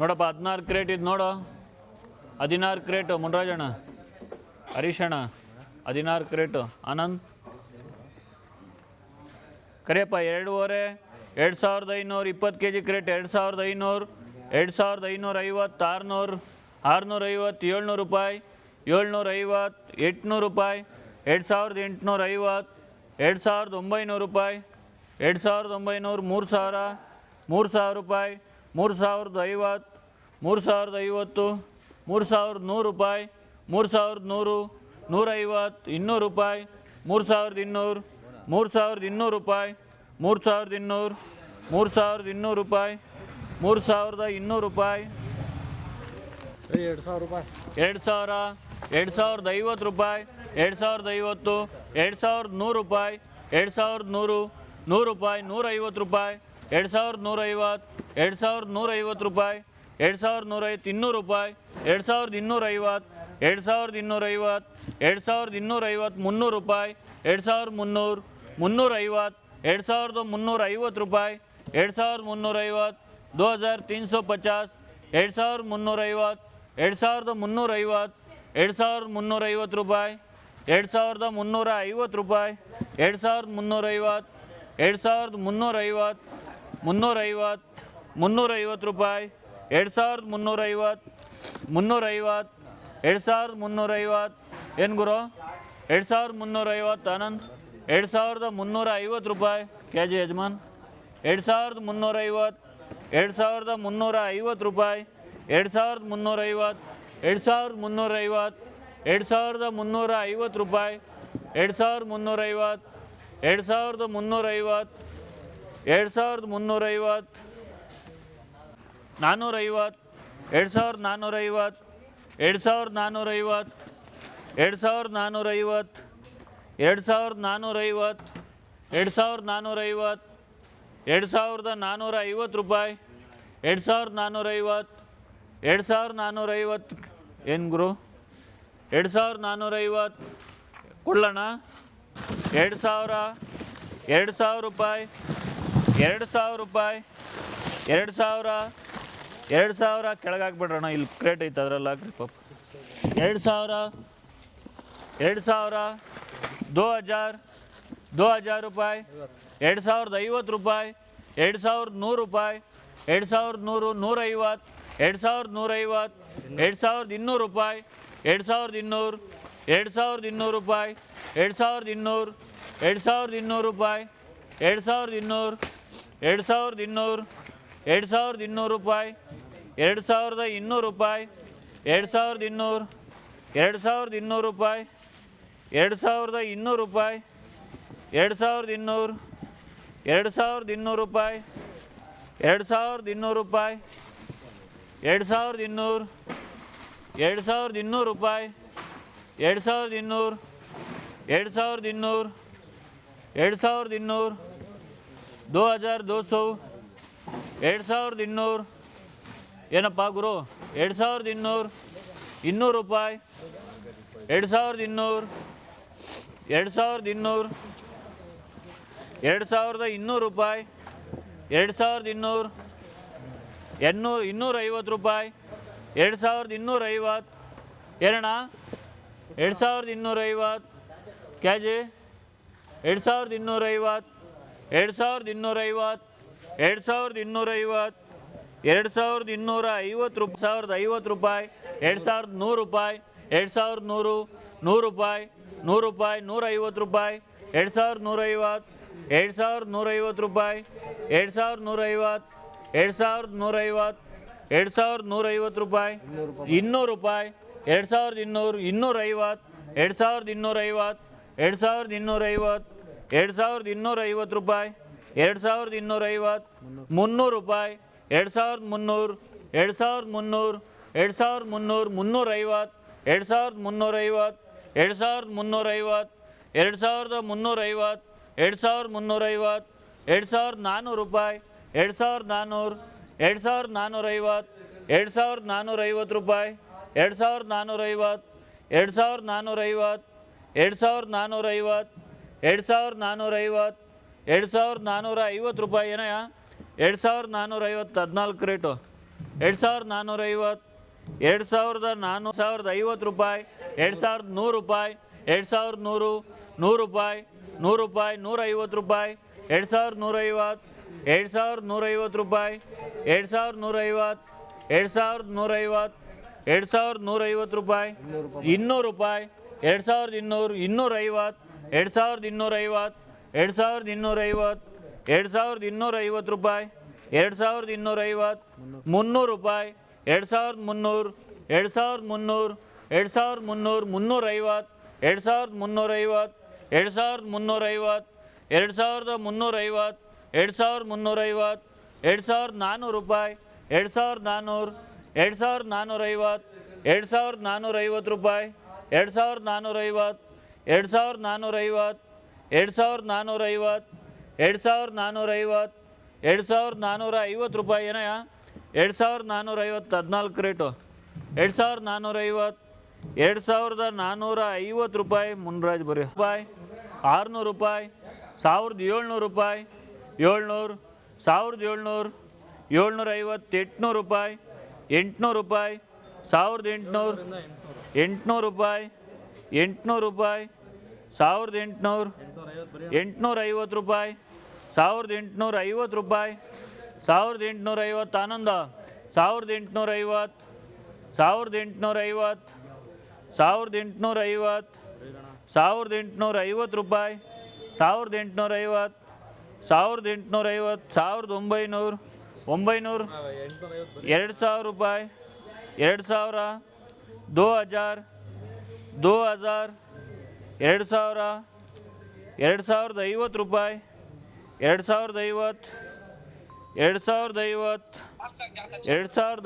ನೋಡಪ್ಪ, ಹದಿನಾರು ಕ್ರೇಟ್ ಇದು ನೋಡು. ಹದಿನಾರು ಕ್ರೇಟು ಮುನ್ರಾಜಣ್ಣ. ಹರೀಶಣ್ಣ, ಹದಿನಾರು ಕ್ರೇಟು ಆನಂದ್. ಕರಿಯಪ್ಪ, ಎರಡೂವರೆ, ಎರಡು ಸಾವಿರದ ಐನೂರು, ಇಪ್ಪತ್ತು ಕೆ ಜಿ ಕ್ರೇಟ್ ಎರಡು ಸಾವಿರದ ಐನೂರು, ಎರಡು ಸಾವಿರದ ಐನೂರ ಐವತ್ತು, ಆರುನೂರು, ಆರುನೂರ ಐವತ್ತು, ಏಳ್ನೂರು ರೂಪಾಯಿ, ಏಳ್ನೂರ ಐವತ್ತು, ಎಂಟುನೂರು ರೂಪಾಯಿ, ಎರಡು ಸಾವಿರದ ಎಂಟುನೂರ ಐವತ್ತು, ಎರಡು ಸಾವಿರದ ಒಂಬೈನೂರು ರೂಪಾಯಿ, ಎರಡು ಸಾವಿರದ ಒಂಬೈನೂರು ಮೂರು ಸಾವಿರ ಮೂರು ಸಾವಿರ ರೂಪಾಯಿ ಮೂರು ಸಾವಿರದ ಐವತ್ತು ಮೂರು ಸಾವಿರದ ಐವತ್ತು ಮೂರು ಸಾವಿರದ ನೂರು ರೂಪಾಯಿ ಮೂರು ಸಾವಿರದ ನೂರು ನೂರೈವತ್ತು ಇನ್ನೂರು ರೂಪಾಯಿ ಮೂರು ಸಾವಿರದ ಇನ್ನೂರು ಮೂರು ಸಾವಿರದ ಇನ್ನೂರು ರೂಪಾಯಿ ಮೂರು ಸಾವಿರದ ಇನ್ನೂರು ಮೂರು ಸಾವಿರದ ಇನ್ನೂರು ರೂಪಾಯಿ ಮೂರು ಸಾವಿರದ ಇನ್ನೂರು ರೂಪಾಯಿ. ಎರಡು ಸಾವಿರ ರೂಪಾಯಿ. ಎರಡು ಸಾವಿರ ಎರಡು ಸಾವಿರದ ಐವತ್ತು ರೂಪಾಯಿ ಎರಡು ಸಾವಿರದ ಐವತ್ತು ಎರಡು ಸಾವಿರದ ನೂರು ರೂಪಾಯಿ ಎರಡು ಸಾವಿರದ ನೂರು ನೂರು ರೂಪಾಯಿ ನೂರೈವತ್ತು ರೂಪಾಯಿ ಎರಡು ಸಾವಿರದ ನೂರೈವತ್ತು ಎರಡು ಸಾವಿರದ ನೂರೈವತ್ತು ರೂಪಾಯಿ ಎರಡು ಸಾವಿರದ ನೂರೈವತ್ತು ಇನ್ನೂರು ರೂಪಾಯಿ ಎರಡು ಸಾವಿರದ ಇನ್ನೂರೈವತ್ತು ಎರಡು ಸಾವಿರದ ಇನ್ನೂರೈವತ್ತು ಎರಡು ಸಾವಿರದ ಇನ್ನೂರೈವತ್ತು ಮುನ್ನೂರು ರೂಪಾಯಿ ಎರಡು ಸಾವಿರದ ಮುನ್ನೂರು ಮುನ್ನೂರೈವತ್ತು ಎರಡು ಸಾವಿರದ ಮುನ್ನೂರ ಐವತ್ತು ರೂಪಾಯಿ ಎರಡು ಸಾವಿರದ ಮುನ್ನೂರೈವತ್ತು ದೋ ಹಜಾರ್ ತೀನ್ ಪಚಾಸ್ ಎರಡು ಸಾವಿರದ ಮುನ್ನೂರೈವತ್ತು ಎರಡು ಸಾವಿರದ ಮುನ್ನೂರೈವತ್ತು ಎರಡು ಸಾವಿರದ ಮುನ್ನೂರೈವತ್ತು ರೂಪಾಯಿ ಎರಡು ಸಾವಿರದ ಮುನ್ನೂರ ಐವತ್ತು ರೂಪಾಯಿ ಎರಡು ಸಾವಿರದ ಮುನ್ನೂರೈವತ್ತು ಎರಡು ಸಾವಿರದ ಮುನ್ನೂರೈವತ್ತು ಮುನ್ನೂರೈವತ್ತು ಮುನ್ನೂರೈವತ್ತು ರೂಪಾಯಿ ಎರಡು ಸಾವಿರದ ಮುನ್ನೂರೈವತ್ತು ಮುನ್ನೂರೈವತ್ತು ಎರಡು ಸಾವಿರದ ಮುನ್ನೂರೈವತ್ತು ಏನು ಗುರು ಎರಡು ಸಾವಿರದ ಮುನ್ನೂರೈವತ್ತು ಆನಂದ್ ಎರಡು ಸಾವಿರದ ಮುನ್ನೂರ ಐವತ್ತು ರೂಪಾಯಿ ಕೆ ಜಿ ಯಜಮಾನ್ ಎರಡು ಸಾವಿರದ ಮುನ್ನೂರೈವತ್ತು ಎರಡು ಸಾವಿರದ ಮುನ್ನೂರ ಐವತ್ತು ರೂಪಾಯಿ ಎರಡು ಸಾವಿರದ ಮುನ್ನೂರೈವತ್ತು ಎರಡು ಸಾವಿರದ ಮುನ್ನೂರೈವತ್ತು ಎರಡು ಸಾವಿರದ ಮುನ್ನೂರ ಐವತ್ತು ರೂಪಾಯಿ ಎರಡು ಸಾವಿರದ ಮುನ್ನೂರೈವತ್ತು ಎರಡು ಸಾವಿರದ ಮುನ್ನೂರೈವತ್ತು ಎರಡು ಸಾವಿರದ ಮುನ್ನೂರೈವತ್ತು ನಾನ್ನೂರೈವತ್ತು ಎರಡು ಸಾವಿರದ ನಾನ್ನೂರೈವತ್ತು ಎರಡು ಸಾವಿರದ ನಾನ್ನೂರೈವತ್ತು ಎರಡು ಸಾವಿರದ ನಾನ್ನೂರೈವತ್ತು ಎರಡು ಸಾವಿರದ ನಾನ್ನೂರೈವತ್ತು ಎರಡು ಸಾವಿರದ ನಾನ್ನೂರೈವತ್ತು ಎರಡು ಸಾವಿರದ ನಾನ್ನೂರ ಐವತ್ತು ರೂಪಾಯಿ ಎರಡು ಸಾವಿರದ ನಾನ್ನೂರೈವತ್ತು ಎರಡು ಸಾವಿರದ ನಾನ್ನೂರೈವತ್ತು ಏನು ಗುರು ಎರಡು ಸಾವಿರದ ನಾನ್ನೂರೈವತ್ತು ಕೊಡೋಣ ಎರಡು ಸಾವಿರ ಎರಡು ಸಾವಿರ ರೂಪಾಯಿ ಎರಡು ಸಾವಿರ ರೂಪಾಯಿ ಎರಡು ಸಾವಿರ ಎರಡು ಸಾವಿರ ಕೆಳಗೆ ಹಾಕ್ಬಿಡ್ರಣ್ಣ ಇಲ್ಲಿ ಕ್ರೇಟ್ ಐತೆ ಅದ್ರಲ್ಲಿ ಹಾಕ್ರಿ ಪಾಪ ಎರಡು ಸಾವಿರ ಎರಡು ಸಾವಿರ ದೋ ಹಜಾರ್ ದೋ ಹಜಾರ್ ರೂಪಾಯಿ ಎರಡು ಸಾವಿರದ ಐವತ್ತು ರೂಪಾಯಿ ಎರಡು ಸಾವಿರದ ನೂರು ರೂಪಾಯಿ ಎರಡು ಸಾವಿರದ ನೂರು ನೂರೈವತ್ತು ಎರಡು ಸಾವಿರದ ನೂರೈವತ್ತು ಎರಡು ಸಾವಿರದ ಇನ್ನೂರು ರೂಪಾಯಿ ಎರಡು ಸಾವಿರದ ಇನ್ನೂರು ಎರಡು ಸಾವಿರದ ಇನ್ನೂರು ರೂಪಾಯಿ ಎರಡು ಸಾವಿರದ ಇನ್ನೂರು ಎರಡು ಸಾವಿರದ ಇನ್ನೂರು ರೂಪಾಯಿ ಎರಡು ಸಾವಿರದ ಇನ್ನೂರು ಎರಡು ಸಾವಿರದ ಇನ್ನೂರು ಎರಡು ಸಾವಿರದ ಇನ್ನೂರು ರೂಪಾಯಿ ಎರಡು ಸಾವಿರದ ಇನ್ನೂರು ರೂಪಾಯಿ ಎರಡು ಸಾವಿರದ ಇನ್ನೂರು ಎರಡು ಸಾವಿರದ ಇನ್ನೂರು ರೂಪಾಯಿ ಎರಡು ಸಾವಿರದ ಇನ್ನೂರು ರೂಪಾಯಿ ಎರಡು ಸಾವಿರದ ಇನ್ನೂರು ಎರಡು ಸಾವಿರದ ಇನ್ನೂರು ರೂಪಾಯಿ ಎರಡು ಸಾವಿರದ ಇನ್ನೂರು ರೂಪಾಯಿ ಎರಡು ಸಾವಿರದ ಇನ್ನೂರು ಎರಡು ಸಾವಿರದ ಇನ್ನೂರು ರೂಪಾಯಿ ಎರಡು ಸಾವಿರದ ಇನ್ನೂರು ಎರಡು ಸಾವಿರದ ಇನ್ನೂರು ಎರಡು ಸಾವಿರದ ಇನ್ನೂರು ದೋ ಹಜಾರ್ ದೋ ಸೌ ಎರಡು ಸಾವಿರದ ಇನ್ನೂರು. ಏನಪ್ಪ ಗುರು? ಎರಡು ಸಾವಿರದ ಇನ್ನೂರು. ಇನ್ನೂರು ರೂಪಾಯಿ. ಎರಡು ಸಾವಿರದ ಇನ್ನೂರು. ಎರಡು ಸಾವಿರದ ಇನ್ನೂರು. ಎರಡು ಸಾವಿರದ ಇನ್ನೂರು ರೂಪಾಯಿ. ಎರಡು ಸಾವಿರದ ಇನ್ನೂರು. ಎನ್ನೂರು ಇನ್ನೂರ ಐವತ್ತು ರೂಪಾಯಿ. ಎರಡು ಸಾವಿರದ ಇನ್ನೂರ ಐವತ್ತು ಏನಣ್ಣ? ಎರಡು ಸಾವಿರದ ಇನ್ನೂರ ಐವತ್ತು ಕೆ ಜಿ ಎರಡು ಸಾವಿರದ ಇನ್ನೂರ ಐವತ್ತು ಎರಡು ಸಾವಿರದ ಇನ್ನೂರೈವತ್ತು ಎರಡು ಸಾವಿರದ ಇನ್ನೂರೈವತ್ತು ಎರಡು ಸಾವಿರದ ಇನ್ನೂರ ಐವತ್ತು ರೂಪಾಯಿ ಸಾವಿರದ ಐವತ್ತು ರೂಪಾಯಿ ಎರಡು ಸಾವಿರದ ನೂರು ರೂಪಾಯಿ ಎರಡು ಸಾವಿರದ ನೂರು ನೂರು ರೂಪಾಯಿ ನೂರು ರೂಪಾಯಿ ನೂರೈವತ್ತು ರೂಪಾಯಿ ಎರಡು ಸಾವಿರದ ನೂರೈವತ್ತು ಎರಡು ಸಾವಿರದ ನೂರೈವತ್ತು ರೂಪಾಯಿ ಎರಡು ಸಾವಿರದ ನೂರೈವತ್ತು ಎರಡು ಸಾವಿರದ ನೂರೈವತ್ತು ಎರಡು ಸಾವಿರದ ನೂರೈವತ್ತು ರೂಪಾಯಿ ಇನ್ನೂರು ರೂಪಾಯಿ ಎರಡು ಸಾವಿರದ ಇನ್ನೂರು ಇನ್ನೂರೈವತ್ತು ಎರಡು ಸಾವಿರದ ಇನ್ನೂರೈವತ್ತು ಎರಡು ಸಾವಿರದ ಇನ್ನೂರೈವತ್ತು ಎರಡು ಸಾವಿರದ ಇನ್ನೂರ ಐವತ್ತು ರೂಪಾಯಿ ಎರಡು ಸಾವಿರದ ಇನ್ನೂರೈವತ್ತು ಮುನ್ನೂರು ರೂಪಾಯಿ ಎರಡು ಸಾವಿರದ ಮುನ್ನೂರು ಎರಡು ಸಾವಿರದ ಮುನ್ನೂರು ಎರಡು ಸಾವಿರದ ಮುನ್ನೂರು ಮುನ್ನೂರೈವತ್ತು ಎರಡು ಸಾವಿರದ ಮುನ್ನೂರೈವತ್ತು ಎರಡು ಸಾವಿರದ ಮುನ್ನೂರೈವತ್ತು ಎರಡು ಸಾವಿರದ ಮುನ್ನೂರೈವತ್ತು ಎರಡು ಸಾವಿರದ ಮುನ್ನೂರೈವತ್ತು ಎರಡು ಸಾವಿರದ ನಾನ್ನೂರು ರೂಪಾಯಿ ಎರಡು ಸಾವಿರದ ನಾನ್ನೂರು ಎರಡು ಸಾವಿರದ ನಾನ್ನೂರೈವತ್ತು ಎರಡು ಸಾವಿರದ ನಾನ್ನೂರೈವತ್ತು ರೂಪಾಯಿ ಎರಡು ಸಾವಿರದ ನಾನ್ನೂರೈವತ್ತು ಎರಡು ಸಾವಿರದ ನಾನ್ನೂರೈವತ್ತು ಎರಡು ಸಾವಿರದ ನಾನ್ನೂರೈವತ್ತು ಎರಡು ಸಾವಿರದ ನಾನ್ನೂರೈವತ್ತು ಎರಡು ಸಾವಿರದ ನಾನ್ನೂರ ಐವತ್ತು ರೂಪಾಯಿ ಏನಯ್ಯ ಎರಡು ಸಾವಿರದ ನಾನ್ನೂರೈವತ್ತು ಹದಿನಾಲ್ಕು ರೇಟು ಎರಡು ಸಾವಿರದ ನಾನ್ನೂರೈವತ್ತು ಎರಡು ಸಾವಿರದ ನಾನ್ನೂರು ಸಾವಿರದ ಐವತ್ತು ರೂಪಾಯಿ ಎರಡು ಸಾವಿರದ ನೂರು ರೂಪಾಯಿ ಎರಡು ಸಾವಿರದ ನೂರು ನೂರು ರೂಪಾಯಿ ನೂರು ರೂಪಾಯಿ ನೂರೈವತ್ತು ರೂಪಾಯಿ ಎರಡು ಸಾವಿರದ ನೂರೈವತ್ತು ಎರಡು ಸಾವಿರದ ನೂರೈವತ್ತು ರೂಪಾಯಿ ಎರಡು ಸಾವಿರದ ನೂರೈವತ್ತು ಎರಡು ಸಾವಿರದ ನೂರೈವತ್ತು ಎರಡು ಸಾವಿರದ ನೂರೈವತ್ತು ರೂಪಾಯಿ ಇನ್ನೂರು ರೂಪಾಯಿ ಎರಡು ಸಾವಿರದ ಇನ್ನೂರು ಇನ್ನೂರೈವತ್ತು ಎರಡು ಸಾವಿರದ ಇನ್ನೂರೈವತ್ತು ಎರಡು ಸಾವಿರದ ಇನ್ನೂರೈವತ್ತು ಎರಡು ಸಾವಿರದ ಇನ್ನೂರೈವತ್ತು ರೂಪಾಯಿ ಎರಡು ಸಾವಿರದ ಇನ್ನೂರೈವತ್ತು ಮುನ್ನೂರು ರೂಪಾಯಿ ಎರಡು ಸಾವಿರದ ಮುನ್ನೂರು ಎರಡು ಸಾವಿರದ ಮುನ್ನೂರು ಎರಡು ಸಾವಿರದ ಮುನ್ನೂರು ಮುನ್ನೂರೈವತ್ತು ಎರಡು ಸಾವಿರದ ಮುನ್ನೂರೈವತ್ತು ಎರಡು ಸಾವಿರದ ಮುನ್ನೂರೈವತ್ತು ಎರಡು ಸಾವಿರದ ಮುನ್ನೂರೈವತ್ತು ಎರಡು ಸಾವಿರದ ಮುನ್ನೂರೈವತ್ತು ಎರಡು ಸಾವಿರದ ನಾನ್ನೂರು ರೂಪಾಯಿ ಎರಡು ಸಾವಿರದ ನಾನ್ನೂರು ಎರಡು ಸಾವಿರದ ನಾನ್ನೂರೈವತ್ತು ಎರಡು ಸಾವಿರದ ನಾನ್ನೂರೈವತ್ತು ರೂಪಾಯಿ ಎರಡು ಸಾವಿರದ ನಾನ್ನೂರೈವತ್ತು ಎರಡು ಸಾವಿರದ ನಾನ್ನೂರೈವತ್ತು ಎರಡು ಸಾವಿರದ ನಾನ್ನೂರೈವತ್ತು ಎರಡು ಸಾವಿರದ ನಾನ್ನೂರೈವತ್ತು ಎರಡು ಸಾವಿರದ ನಾನ್ನೂರ ಐವತ್ತು ರೂಪಾಯಿ ಏನಯ್ಯ? ಎರಡು ಸಾವಿರದ ನಾನ್ನೂರೈವತ್ತು ಹದಿನಾಲ್ಕು ರೇಟು. ಎರಡು ಸಾವಿರದ ನಾನ್ನೂರೈವತ್ತು ಎರಡು ಸಾವಿರದ ನಾನ್ನೂರ ಐವತ್ತು ರೂಪಾಯಿ ಮುನ್ರಾಜ್ ಬರೀ ರೂಪಾಯಿ, ಆರುನೂರು ರೂಪಾಯಿ, ಸಾವಿರದ ಏಳ್ನೂರು ರೂಪಾಯಿ, ಏಳ್ನೂರು, ಸಾವಿರದ ಏಳ್ನೂರು ಏಳ್ನೂರ ಐವತ್ತು ಎಂಟುನೂರು ರೂಪಾಯಿ ಎಂಟುನೂರು ರೂಪಾಯಿ, ಸಾವಿರದ ಎಂಟುನೂರು ಎಂಟುನೂರು ರೂಪಾಯಿ ಎಂಟುನೂರು ರೂಪಾಯಿ ಸಾವಿರದ ಎಂಟುನೂರು ಎಂಟುನೂರ ಐವತ್ತು ರೂಪಾಯಿ ಸಾವಿರದ ಎಂಟುನೂರ ಐವತ್ತು ರೂಪಾಯಿ ಸಾವಿರದ ಎಂಟುನೂರ ಐವತ್ತು ಆನಂದ ಸಾವಿರದ ಎಂಟುನೂರ ಐವತ್ತು ಸಾವಿರದ ಎಂಟುನೂರ ಐವತ್ತು ಸಾವಿರದ ಎಂಟುನೂರ ಐವತ್ತು ಸಾವಿರದ ಎಂಟುನೂರ ಐವತ್ತು ರೂಪಾಯಿ ಸಾವಿರದ ಎಂಟುನೂರ ಐವತ್ತು ಸಾವಿರದ ಎಂಟುನೂರ ಐವತ್ತು ಸಾವಿರದ ಒಂಬೈನೂರು ಒಂಬೈನೂರು ಎರಡು ಸಾವಿರ ರೂಪಾಯಿ ಎರಡು ಸಾವಿರ ದೋ ಹಜಾರ್ ದೋ ಹಜಾರ್ ಎರಡು ಸಾವಿರ, ಎರಡು ಸಾವಿರದ ಐವತ್ತು ರೂಪಾಯಿ, ಎರಡು ಸಾವಿರದ ಐವತ್ತು, ಎರಡು ಸಾವಿರದ ಐವತ್ತು, ಎರಡು ಸಾವಿರದ